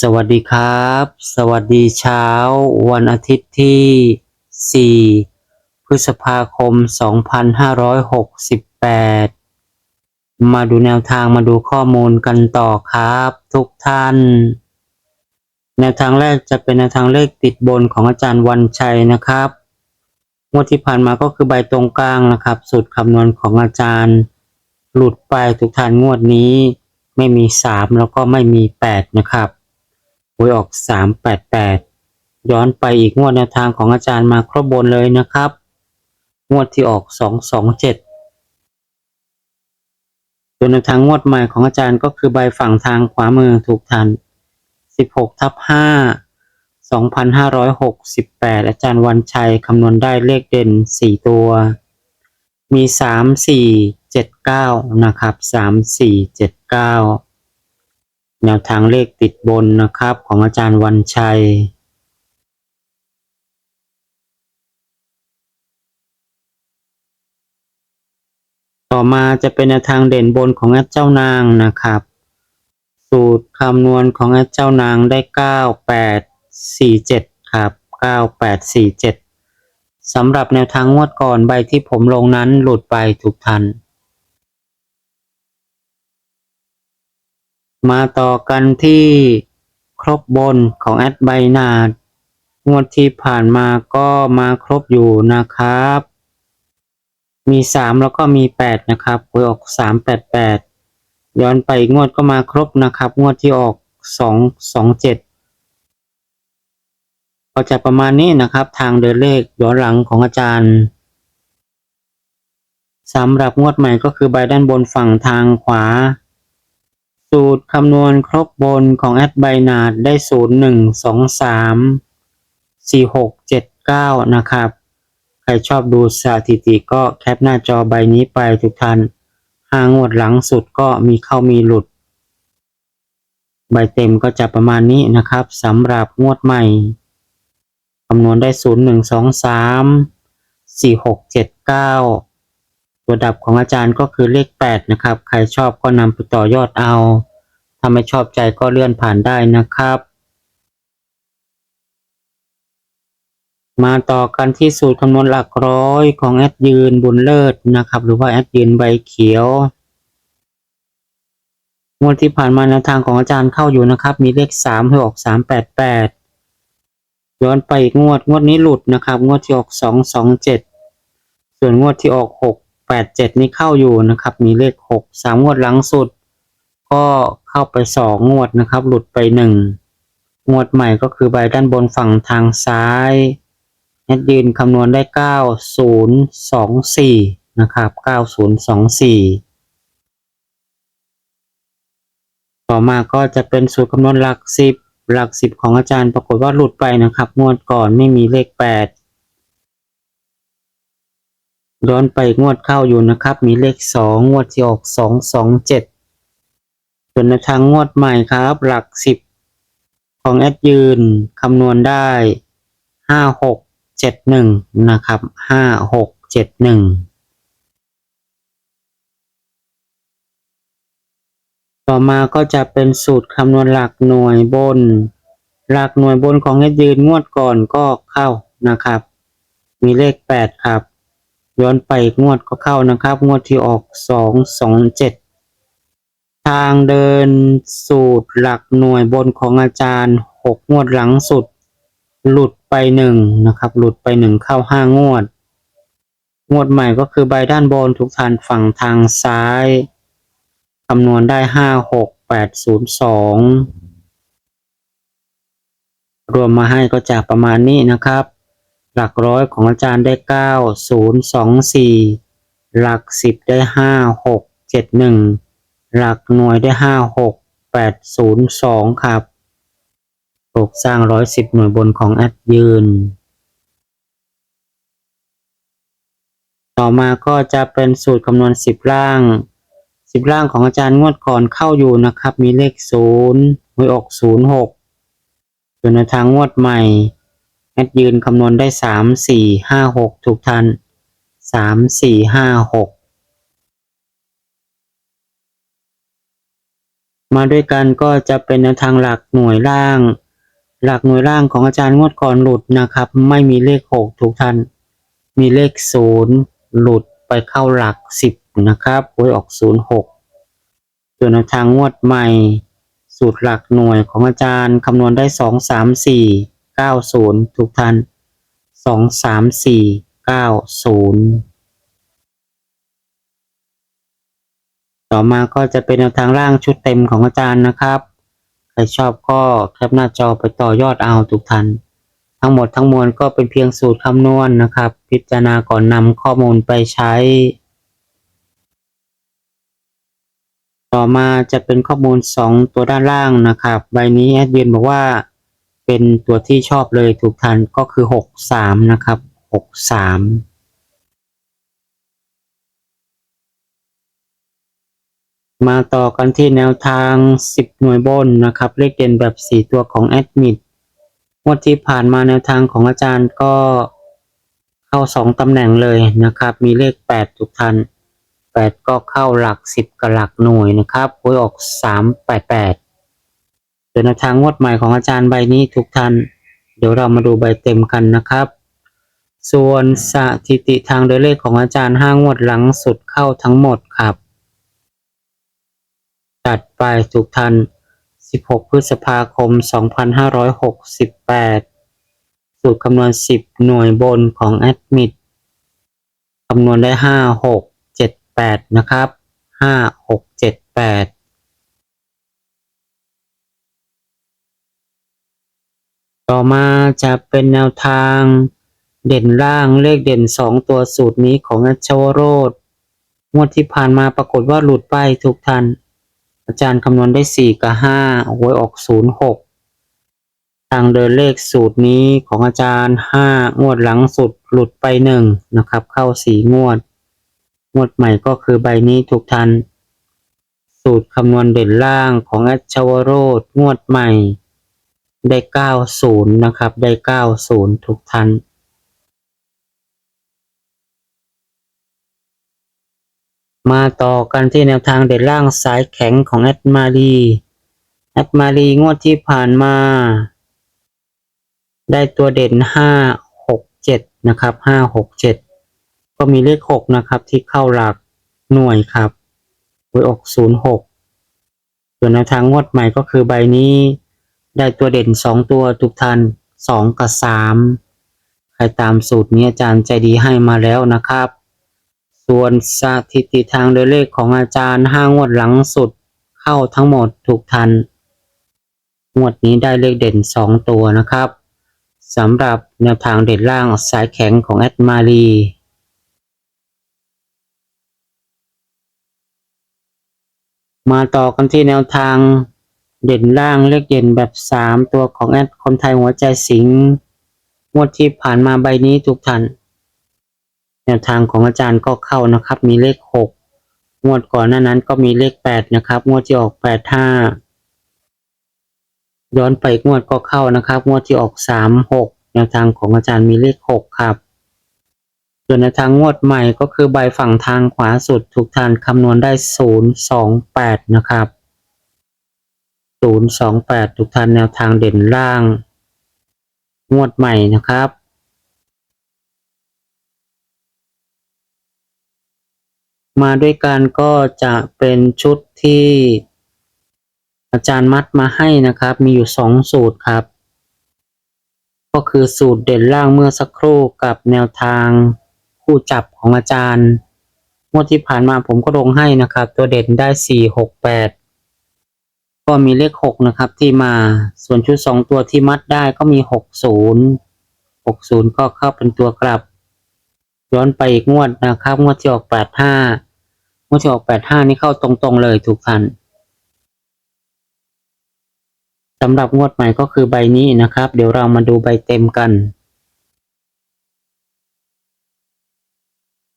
สวัสดีครับ สวัสดีเช้า วันอาทิตย์ที่ 4 พฤษภาคม 2568 มาดูแนวทางมาดูข้อมูลกันต่อครับ ทุกท่าน แนวทางแรกจะเป็นแนวทางเลขติดบนของอาจารย์วันชัยนะครับงวดที่ผ่านมาก็คือใบตรงกลางนะครับ สูตรคำนวณของอาจารย์ หลุดไปทุกท่านงวดนี้ ไม่มี 3 แล้วก็ไม่มี 8 นะครับ หวยออก388ย้อนไปอีกงวดแนวทางของอาจารย์มาครบบนเลยนะครับ งวดที่ออก227ส่วนแนวทางงวดใหม่ของอาจารย์ก็คือใบฝั่งทางขวามือถูกทัน16ทับ5 2568อาจารย์วันชัยคำนวณได้เลขเด่น4ตัว มี3 4 7 9นะครับ3 4 7 9 แนวทางเลขติดบนนะครับของอาจารย์วันชัย ต่อมาจะเป็นแนวทางเด่นบนของแอดเจ้านางนะครับ สูตรคำนวณของแอดเจ้านางได้ 9847 ครับ 9847สำหรับแนวทางงวดก่อนใบที่ผมลงนั้นหลุดไปทุกทัน มาต่อกันที่ครบบนของแอดไบนาดงวดที่ผ่านมาก็มาครบอยู่นะครับ มีสามแล้วก็มีแปดนะครับหวยออกสามแปดแปดย้อนไปงวดก็มาครบนะครับ งวดที่ออกสองสองเจ็ดก็จะประมาณนี้นะครับทางเดินเลขย้อนหลังของอาจารย์สำหรับงวดใหม่ก็คือใบด้านบนฝั่งทางขวา สูตรคำนวณครบบนของแอดไบนาดได้ 0 1 2 3 4 6 7 9 นะครับ ใครชอบดูสถิติก็แคปหน้าจอใบนี้ไปทุกท่านหางวดหลังสุดก็มีเข้ามีหลุด ใบเต็มก็จะประมาณนี้นะครับสำหรับงวดใหม่คำนวณได้ 0 1 2 3 4 6 7 9 ตัวดับของอาจารย์ก็คือเลขแปดนะครับ ใครชอบก็นำไปต่อยอดเอา ถ้าไม่ชอบใจก็เลื่อนผ่านได้นะครับมาต่อกันที่สูตรคำนวณหลักร้อยของแอดยืนบุญเลิศนะครับ หรือว่าแอดยืนใบเขียวงวดที่ผ่านมาแนวทางของอาจารย์เข้าอยู่นะครับ มีเลขสามให้ออกสามแปดแปดย้อนไปอีกงวดงวดนี้หลุดนะครับ งวดที่ออกสองสองเจ็ดส่วนงวดที่ออกหก แปดเจ็ดนี่เข้าอยู่นะครับ มีเลขหกสามงวดหลังสุด ก็เข้าไปสองงวดนะครับ หลุดไปหนึ่งงวดใหม่ก็คือใบด้านบนฝั่งทางซ้ายแอดยืนคำนวณได้เก้าศูนย์สองสี่นะครับเก้าศูนย์สองสี่ต่อมาก็จะเป็นสูตรคำนวณหลักสิบหลักสิบของอาจารย์ปรากฏว่าหลุดไปนะครับ งวดก่อนไม่มีเลขแปด ย้อนไปงวดเข้าอยู่นะครับ มีเลขสองงวดที่ออกสองสองเจ็ดส่วนในทางงวดใหม่ครับ หลักสิบของแอดยืนคำนวณได้ห้าหกเจ็ดหนึ่งนะครับห้าหกเจ็ดหนึ่งต่อมาก็จะเป็นสูตรคำนวณหลักหน่วยบน หลักหน่วยบนของแอดยืนงวดก่อนก็เข้านะครับ มีเลขแปดครับ ย้อนไปงวดก็เข้านะครับ งวดที่ออกสองสองเจ็ดทางเดินสูตรหลักหน่วยบนของอาจารย์หกงวดหลังสุด หลุดไปหนึ่งนะครับ หลุดไปหนึ่งเข้าห้างวด งวดใหม่ก็คือใบด้านบนทุกท่านฝั่งทางซ้ายคำนวณได้ห้าหกแปดศูนย์สองรวมมาให้ก็จะประมาณนี้นะครับ หลักร้อยของอาจารย์ได้เก้าศูนย์สองสี่หลักสิบได้ห้าหกเจ็ดหนึ่งหลักหน่วยได้ห้าหกแปดศูนย์สองครับโปรกสร้างร้อยสิบหน่วยบนของแอดยืน ต่อมาก็จะเป็นสูตรคำนวณสิบล่างสิบล่างของอาจารย์งวดก่อนเข้าอยู่นะครับ มีเลขศูนย์หวยออกศูนย์หกส่วนในทางงวดใหม่ แอดยืนคำนวณได้สามสี่ห้าหกถูกทันสามสี่ห้าหกมาด้วยกันก็จะเป็นในวทางหลักหน่วยล่าง หลักหน่วยล่างของอาจารย์งวดก่อนหลุดนะครับ ไม่มีเลขหกถูกทัน มีเลขศูนย์หลุดไปเข้าหลักสิบนะครับหวยออกศูนย์หกส่วนในวทางงวดใหม่ สูตรหลักหน่วยของอาจารย์คำนวณได้สองสามสี่ เก้าศูนย์ถูกทันสองสามสี่เก้าศูนย์ต่อมาก็จะเป็นแนวทางล่างชุดเต็มของอาจารย์นะครับ ใครชอบก็แคปหน้าจอไปต่อยอดเอาทุกทันทั้งหมดทั้งมวลก็เป็นเพียงสูตรคำนวณนะครับ พิจารณาก่อนนำข้อมูลไปใช้ ต่อมาจะเป็นข้อมูล 2 ตัวด้านล่างนะครับ ใบนี้แอดเวียนบอกว่า เป็นตัวที่ชอบเลยถูกทันก็คือ 63 นะครับ 63มาต่อกันที่แนวทาง 10 หน่วยบนนะครับ เลขเด่นแบบ 4 ตัวของแอดมิดงวดที่ผ่านมาแนวทางของอาจารย์ก็เข้า 2 ตำแหน่งเลยนะครับ มีเลข 8 ทุกทัน 8 ก็เข้าหลัก 10 กับหลักหน่วยนะครับหวยออก 388 ส่วนแนวทางงวดใหม่ของอาจารย์ใบนี้ทุกท่าน เดี๋ยวเรามาดูใบเต็มกันนะครับ ส่วนสถิติทางเดินเลขของอาจารย์ห้างวดหลังสุดเข้าทั้งหมดครับจัดไปทุกท่าน 16 พฤษภาคม 2568 สูตรคำนวณ 10 หน่วยบนของแอดมิดคำนวณได้ 5 6 7 8 นะครับ 5 6 7 8 ต่อมาจะเป็นแนวทางเด่นล่างเลขเด่น 2 ตัวสูตรนี้ของอาชวโรธงวดที่ผ่านมาปรากฏว่าหลุดไปทุกท่านอาจารย์คำนวณได้ 4 กับ5หวยออก 06 ทางเดินเลขสูตรนี้ของอาจารย์ 5 งวดหลังสุดหลุดไป 1 นะครับ เข้า 4 งวด งวดใหม่ก็คือใบนี้ทุกท่านสูตรคำนวณเด่นล่างของอัชวโรธงวดใหม่ ได้90นะครับ ได้90ทุกท่านมาต่อกันที่แนวทางเด่นล่างสายแข็งของแอดมารีแอดมารีงวดที่ผ่านมา ได้ตัวเด่น5 6 7นะครับ5 6 7ก็มีเลข6นะครับที่เข้าหลักหน่วยครับหวยออก06ส่วนแนวทางงวดใหม่ก็คือใบนี้ ได้ตัวเด่น2ตัวทุกท่าน2กับ3ใครตามสูตรนี้อาจารย์ใจดีให้มาแล้วนะครับ ส่วนสถิติทางเดเลขของอาจารย์ห้างวดหลังสุดเข้าทั้งหมดถูกทันงวดนี้ได้เลขเด่น2ตัวนะครับสำหรับแนวทางเด่นล่างสายแข็งของแอดมารีมาต่อกันที่แนวทาง เด่นล่างเลขเด่นแบบ 3 ตัวของแอดคนไทยหัวใจสิงห์งวดที่ผ่านมาใบนี้ทุกท่านแนวทางของอาจารย์ก็เข้านะครับ มีเลขหกงวดก่อนหน้านั้นก็มีเลขแปดนะครับ งวดที่ออกแปดห้าย้อนไปงวดก็เข้านะครับ งวดที่ออกสามหกแนวทางของอาจารย์มีเลขหกครับส่วนแนวทางงวดใหม่ก็คือใบฝั่งทางขวาสุดทุกท่านคำนวณได้ศูนย์สองแปดนะครับ ศูนย์สองแปดทุกท่านแนวทางเด่นล่าง งวดใหม่นะครับ มาด้วยกันก็จะเป็นชุดที่อาจารย์มัดมาให้นะครับ มีอยู่สองสูตรครับ ก็คือสูตรเด่นล่างเมื่อสักครู่กับแนวทางคู่จับของอาจารย์งวดที่ผ่านมาผมก็ลงให้นะครับ ตัวเด่นได้สี่หกแปด ก็มีเลขหกนะครับที่มาส่วนชุดสองตัวที่มัดได้ก็มีหกศูนย์หกศูนย์ก็เข้าเป็นตัวกลับ ย้อนไปอีกงวดนะครับงวดที่ออกแปดห้างวดที่ออกแปดห้านี่เข้าตรงๆเลยทุกท่านสำหรับงวดใหม่ก็คือใบนี้นะครับ เดี๋ยวเรามาดูใบเต็มกัน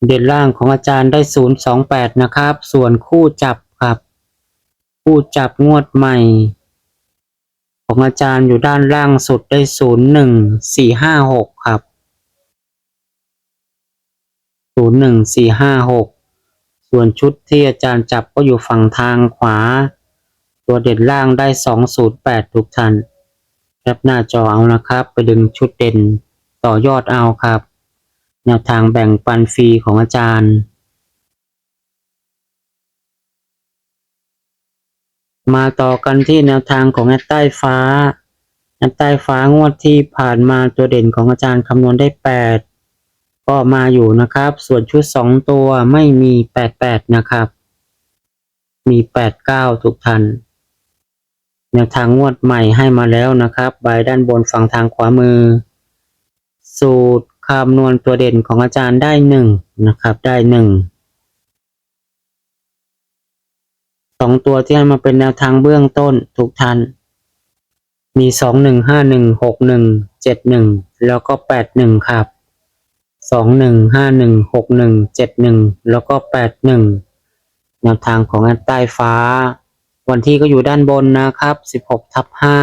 เด่นล่างของอาจารย์ได้ศูนย์สองแปดนะครับ ส่วนคู่จับ ครับคู่จับงวดใหม่ ของอาจารย์อยู่ด้านล่างสุดได้ศูนย์หนึ่งสี่ห้าหกครับศูนย์หนึ่งสี่ห้าหกส่วนชุดที่อาจารย์จับก็อยู่ฝั่งทางขวา ตัวเด่นล่างได้สองศูนย์แปดทุกท่านแคปหน้าจอเอานะครับ ไปดึงชุดเด่นต่อยอดเอาครับ แนวทางแบ่งปันฟรีของอาจารย์ มาต่อกันที่แนวทางของแอตใต้ฟ้าแอตใต้ฟ้างวดที่ผ่านมาตัวเด่นของอาจารย์คำนวณได้ 8 ก็มาอยู่นะครับ ส่วนชุด 2 ตัวไม่มี 88 นะครับ มี 89 ทุกทัน แนวทางงวดใหม่ให้มาแล้วนะครับใบด้านบนฝั่งทางขวามือ สูตรคำนวณตัวเด่นของอาจารย์ได้ 1 นะครับได้ 1 สองตัวที่ให้มาเป็นแนวทางเบื้องต้นทุกท่านมีสองหนึ่งห้าหนึ่งหกหนึ่งเจ็ดหนึ่งแล้วก็แปดหนึ่งครับสองหนึ่งห้าหนึ่งหกหนึ่งเจ็ดหนึ่งแล้วก็แปดหนึ่งแนวทางของอันใต้ฟ้า วันที่ก็อยู่ด้านบนนะครับสิบหกทับห้า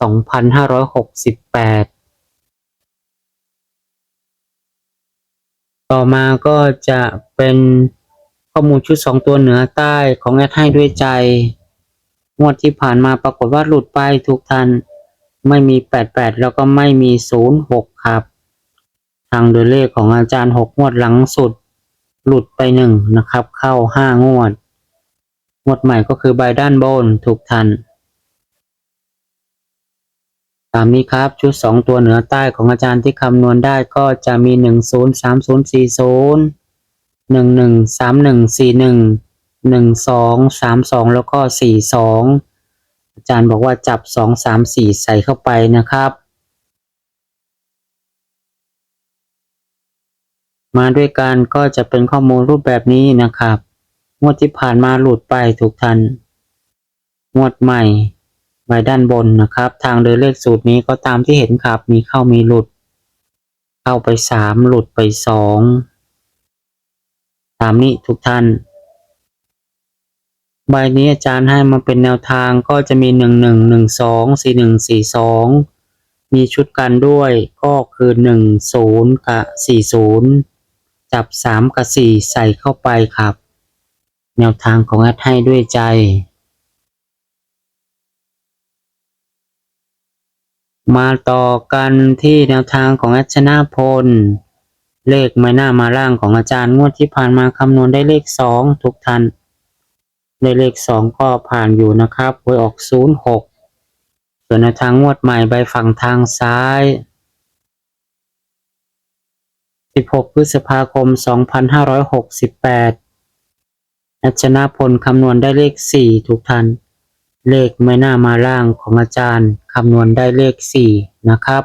สองพันห้าร้อยหกสิบแปดต่อมาก็จะเป็น ข้อมูลชุดสองตัวเหนือใต้ของแอดให้ด้วยใจ งวดที่ผ่านมาปรากฏว่าหลุดไปทุกทัน ไม่มี 88 แล้วก็ไม่มี 06 ครับ ทางโดยเลขของอาจารย์ 6 งวดหลังสุด หลุดไปหนึ่งนะครับ เข้า 5 งวด งวดใหม่ก็คือใบด้านบนทุกทันตามนี้ครับชุด 2 ตัวเหนือใต้ของอาจารย์ที่คำนวณได้ก็จะมี 1 0 3 0 4 0 1 1 3 1 4 1 1 2 3 2แล้วก็4 2องอาจารย์บอกว่าจับ2 3 4ใส่เข้าไปนะครับ มาด้วยกันก็จะเป็นข้อมูลรูปแบบนี้นะครับ งวดที่ผ่านมาหลุดไปถูกทัน งวดใหม่ไว้ด้านบนนะครับ ทางเดินเลขสูตรนี้ก็ตามที่เห็นครับ มีเข้ามีหลุด เข้าไปสามหลุดไปสอง ตามนี้ทุกท่าน ใบนี้อาจารย์ให้มาเป็นแนวทางก็จะมีหนึ่งหนึ่งหนึ่งสองสี่หนึ่งสี่สองมีชุดกันด้วยก็คือหนึ่งศูนย์กับสี่ศูนย์จับสามกับสี่ใส่เข้าไปครับ แนวทางของแอดให้ด้วยใจมาต่อกันที่แนวทางของแอดชนะพล เลขไม่น่ามาล่างของอาจารย์งวดที่ผ่านมาคำนวณได้เลขสองทุกท่านได้เลขสองก็ผ่านอยู่นะครับหวยออกศูนย์หกส่วนแนทางงวดใหม่ใบฝั่งทางซ้าย 16 พฤษภาคม 2568อัชนะพลคำนวณได้เลข 4 ทุกท่านเลขไม่น่ามาล่างของอาจารย์คำนวณได้เลข 4 นะครับ